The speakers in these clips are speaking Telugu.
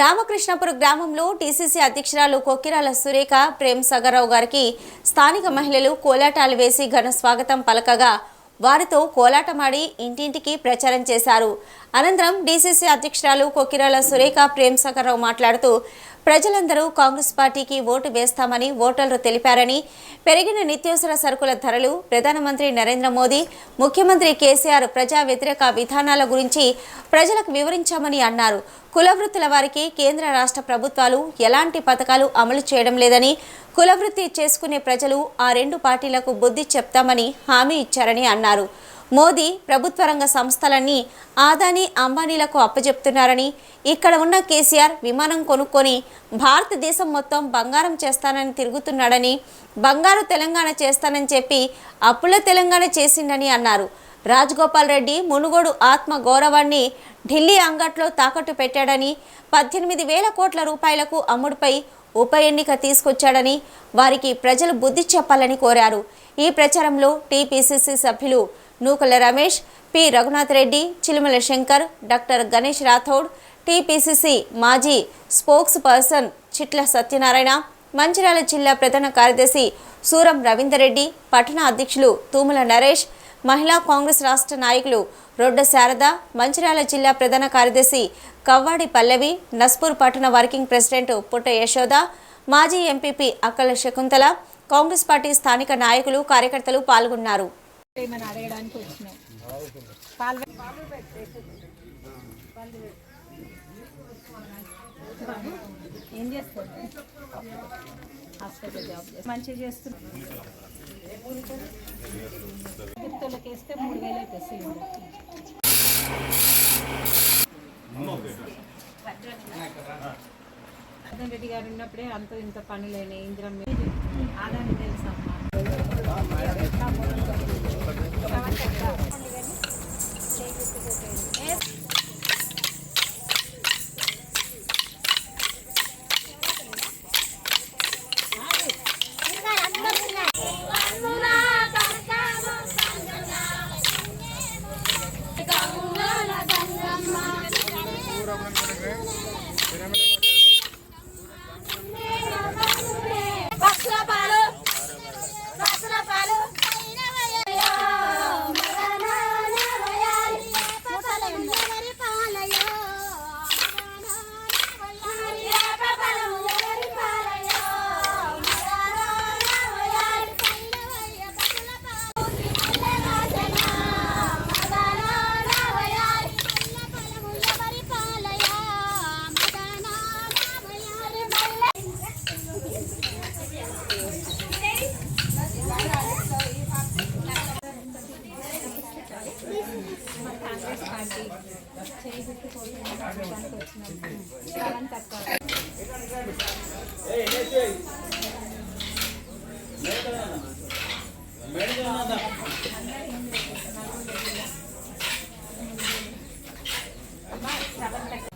రామకృష్ణపురం గ్రామంలో టీసీసీ అధ్యక్షురాలు కొక్కిరాల సురేఖ ప్రేమ్ సగర్రావు గారికి స్థానిక మహిళలు కోలాటాలు వేసి ఘన స్వాగతం పలకగా వారితో కోలాటమాడి ఇంటింటికి ప్రచారం చేశారు. అనంతరం డీసీసీ అధ్యక్షురాలు కొకిరాల సురేఖ ప్రేమ్ రావు మాట్లాడుతూ ప్రజలందరూ కాంగ్రెస్ పార్టీకి ఓటు వేస్తామని ఓటర్లు తెలిపారని పెరిగిన నిత్యావసర సరుకుల ధరలు ప్రధానమంత్రి నరేంద్ర మోదీ ముఖ్యమంత్రి కేసీఆర్ ప్రజా వ్యతిరేక విధానాల గురించి ప్రజలకు వివరించామని అన్నారు. కులవృత్తుల వారికి కేంద్ర రాష్ట్ర ప్రభుత్వాలు ఎలాంటి పథకాలు అమలు చేయడం లేదని కులవృత్తి చేసుకునే ప్రజలు ఆ రెండు పార్టీలకు బుద్ధి చెప్తామని హామీ ఇచ్చారని అన్నారు. మోదీ ప్రభుత్వ రంగ సంస్థలన్నీ ఆదాని అంబానీలకు అప్పజెప్తున్నారని ఇక్కడ ఉన్న కేసీఆర్ విమానం కొనుక్కొని భారతదేశం మొత్తం బంగారం చేస్తానని తిరుగుతున్నాడని బంగారు తెలంగాణ చేస్తానని చెప్పి అప్పుల తెలంగాణ చేసిండని అన్నారు. రాజగోపాల్ రెడ్డి మునుగోడు ఆత్మ గౌరవాన్ని ఢిల్లీ అంగట్లో తాకట్టు పెట్టాడని పద్దెనిమిది వేల కోట్ల రూపాయలకు అమ్ముడుపై ఉప ఎన్నిక తీసుకొచ్చాడని వారికి ప్రజలు బుద్ధి చెప్పాలని కోరారు. ఈ ప్రచారంలో టీపీసీసీ సభ్యులు Nukala Ramesh P. Raghunath Reddy Chilumala Shankar doctor Ganesh Rathod TPCC మాజీ స్పోక్స్ పర్సన్ చిట్ల సత్యనారాయణ మంచిర్యాల జిల్లా ప్రధాన కార్యదర్శి సూరం రవీందర్ రెడ్డి పట్టణ అధ్యక్షులు తూముల నరేష్ మహిళా కాంగ్రెస్ రాష్ట్ర నాయకులు రొడ్డ శారద మంచిర్యాల జిల్లా ప్రధాన కార్యదర్శి కవ్వాడి పల్లవి నస్పూర్ పట్టణ వర్కింగ్ ప్రెసిడెంట్ పుట్ట యశోద మాజీ ఎంపీపీ అక్కల శకుంతల కాంగ్రెస్ పార్టీ స్థానిక నాయకులు కార్యకర్తలు పాల్గొన్నారు. ఏమైనా అడగడానికి వచ్చినాం పాలు ఏం చేస్తారు? హాస్పిటల్ జాబ్ చేస్తారు. మంచిగా చేస్తున్నారు గుర్తులకి వేస్తే మూడు వేలు అయితే సిలిండర్. జగన్ రెడ్డి గారు ఉన్నప్పుడే అంత ఇంత పని లేని ఇంద్రం ఆదాన్ని తెలుసమ్మా బస్సుల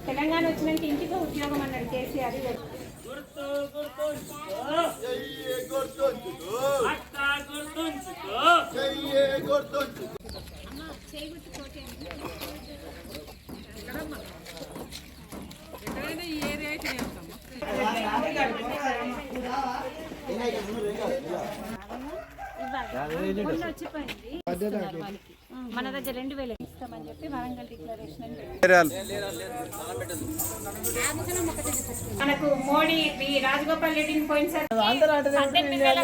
తెలంగాణ వచ్చినాక ఇంటికి ఉద్యోగం అన్నాడు కేసీఆర్. గుర్తు గుర్తు గుర్తు మన దగ్గర రెండు వేలు ఇస్తామని చెప్పి వరంగల్ డిక్లరేషన్. మనకు మోడీ రాజగోపాల్ రెడ్డిని పోయినసారి పద్దెనిమిది వేల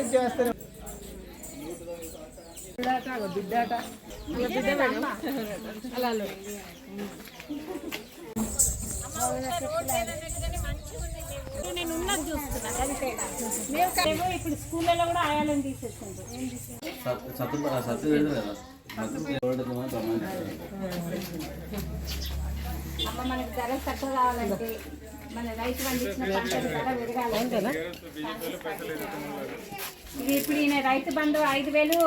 నేను ఉన్నది చూస్తున్నా. అంతే మేము ఇప్పుడు స్కూళ్ళలో కూడా ఆయాలని తీసేస్తుంటారు ఏం తీసేస్తారు అమ్మ మనకి ధర తక్కువ కావాలంటే మన రైతు పండించిన పంటల కూడా పెరగాలి ఇది ఇప్పుడు ఈయన రైతు బంధు ఐదు వేలు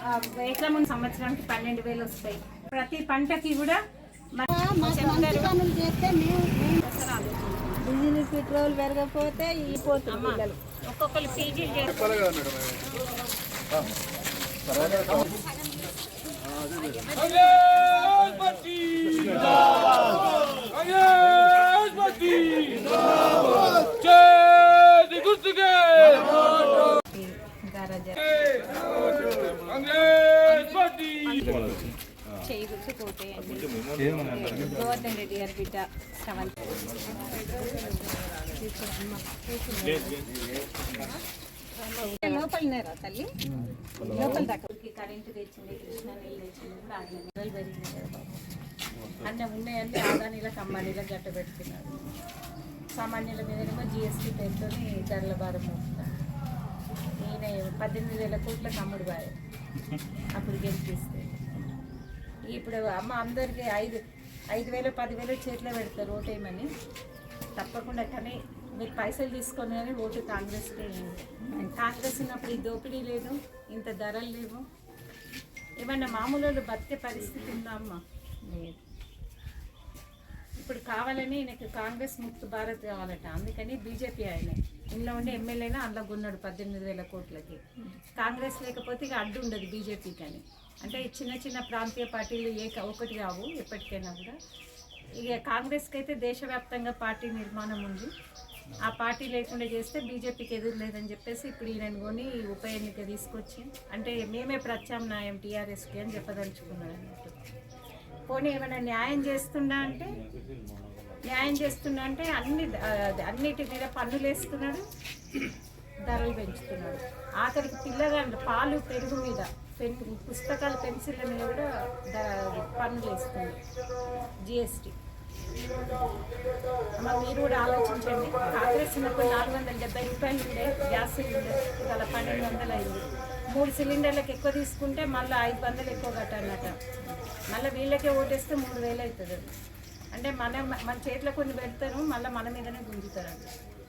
ఆ, ఎట్లా ముందు సంవత్సరానికి పన్నెండు వేలు వస్తాయి ప్రతి పంటకి కూడా డీజిల్ పెట్రోల్ పెరగకపోతే ఈ పోతుంది పిల్లలు ఒక్కొక్కరు పీజీలు చేస్తారు Yes, పార్టీ చేయి గుర్తు కోటేయండి గోవర్ధన్ రెడ్డి గారి బిడ్డ లోపలనేరా తల్లి? లోపల దాకా. కరెంటు తెచ్చింది కృష్ణా నీళ్ళు తెచ్చింది కూడా ఆయన నెలలు పెరిగింది కదా బాబు. అన్నీ ఉన్నాయంటే ఆదానీలకు అంబానీలకు గట్ట పెడుతున్నాడు సామాన్యుల మీదనేమో జిఎస్టీ పేరుతో ధరల భారం మోపుతాడు ఈయన పద్దెనిమిది వేల కోట్లకు అమ్ముడు బాయ్ అప్పుడు గెలిపిస్తే. ఇప్పుడు అమ్మ అందరికి ఐదు ఐదు వేలు పదివేలు చేతిలో పెడతారు ఓటేయమని. తప్పకుండా కానీ మీరు పైసలు తీసుకొని కానీ ఓటు కాంగ్రెస్కి కాంగ్రెస్ ఉన్నప్పుడు ఈ దోపిడీ లేదు ఇంత ధరలు లేవు. ఏమన్నా మామూలు వాళ్ళు బతికే పరిస్థితి ఉందా అమ్మ? లేదు. ఇప్పుడు కావాలని ఈయనకి కాంగ్రెస్ ముక్త భారత్ కావాలట. అందుకని బీజేపీ ఆయన. ఇంట్లో ఉండే ఎమ్మెల్యేనా అందులో ఉన్నాడు పద్దెనిమిది వేల కోట్లకి. కాంగ్రెస్ లేకపోతే ఇక అడ్డు ఉండదు బీజేపీకి అని. అంటే ఈ చిన్న చిన్న ప్రాంతీయ పార్టీలు ఏ ఒకటి కావు ఎప్పటికైనా కూడా. ఇక కాంగ్రెస్కి అయితే దేశవ్యాప్తంగా పార్టీ నిర్మాణం ఉంది. ఆ పార్టీ లేకుండా చేస్తే బీజేపీకి ఎదురు లేదని చెప్పేసి ఇప్పుడు ఈయన కొని ఉప ఎన్నిక తీసుకొచ్చి అంటే మేమే ప్రత్యామ్నాయం టీఆర్ఎస్కి అని చెప్పదలుచుకున్నారు అన్నట్టు పోనీ ఏమైనా న్యాయం చేస్తున్నా అంటే న్యాయం చేస్తున్నా అంటే అన్ని అన్నిటి మీద పన్నులు వేస్తున్నాడు ధరలు పెంచుతున్నాడు. ఆఖరికి పిల్లగాళ్ళు పాలు పెరుగు మీద పెన్ పుస్తకాలు పెన్సిళ్ళ మీద కూడా ధర పన్నులు వేస్తుంది జిఎస్టీ మీరు కూడా ఆలోచించండి. కాంగ్రెస్ ఉన్నప్పుడు నాలుగు వందల డెబ్బై రూపాయలు ఉండే గ్యాస్ సిలిండర్ ఇవాళ పన్నెండు వందలు అయింది. మూడు సిలిండర్లకు ఎక్కువ తీసుకుంటే మళ్ళీ ఐదు వందలు ఎక్కువ కట్టాలన్నట మళ్ళీ వీళ్ళకే ఓటేస్తే మూడు వేలు అవుతుంది. అంటే మన మన చేతిలో కొన్ని పెడతారు మళ్ళీ మన మీదనే గుంజుతారు